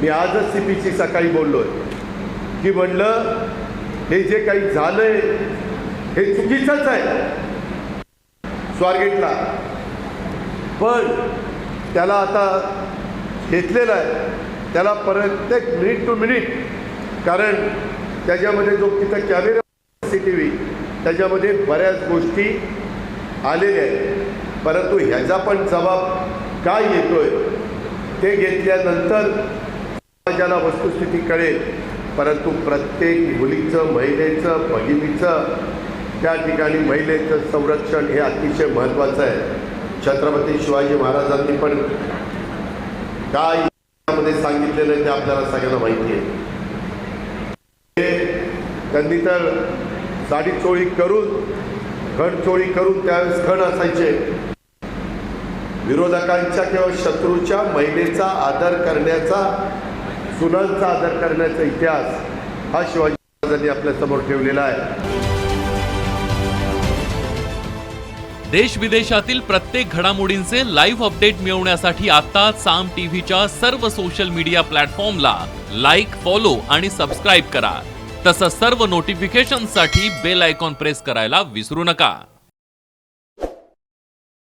मी आजच सी पीची सकाळी बोललो आहे की म्हणलं हे जे काही झालंय हे चुकीचंच आहे. स्वारगेटला. पण त्याला आता घेतलेलं आहे. त्याला प्रत्येक मिनिट टू मिनिट कारण त्याच्यामध्ये जो तिथं कॅमेरा सी टी व्ही त्याच्यामध्ये बऱ्याच गोष्टी आलेल्या आहेत. परंतु ह्याचा पण जबाब काय येतोय ते घेतल्यानंतर समाजाला वस्तुस्थिती कळेल परंतु प्रत्येक मुलीचं महिलेचं भगिनीचं त्या ठिकाणी महिलेचं संरक्षण हे अतिशय महत्त्वाचं आहे. छत्रपती शिवाजी महाराजांनी पण काय यामध्ये सांगितलेलं आहे ते आपल्याला सगळ्यांना माहिती आहे. त्यांनी तर साडी चोळी करून घडचोळी चोळी करून त्यावेळेस खण असायचे. विरोधकांच्या किंवा शत्रूच्या महिलेचा आदर करण्याचा सुनांचा आदर करण्याचा इतिहास हा शिवाजी महाराजांनी आपल्यासमोर ठेवलेला आहे. देश विदेशातील प्रत्येक घडामोडींचे लाईव्ह अपडेट मिळवण्यासाठी आता साम टीव्हीच्या सर्व सोशल मीडिया प्लॅटफॉर्मला लाईक फॉलो आणि सबस्क्राईब करा. तसंच सर्व नोटिफिकेशनसाठी बेल आयकॉन प्रेस करायला विसरू नका.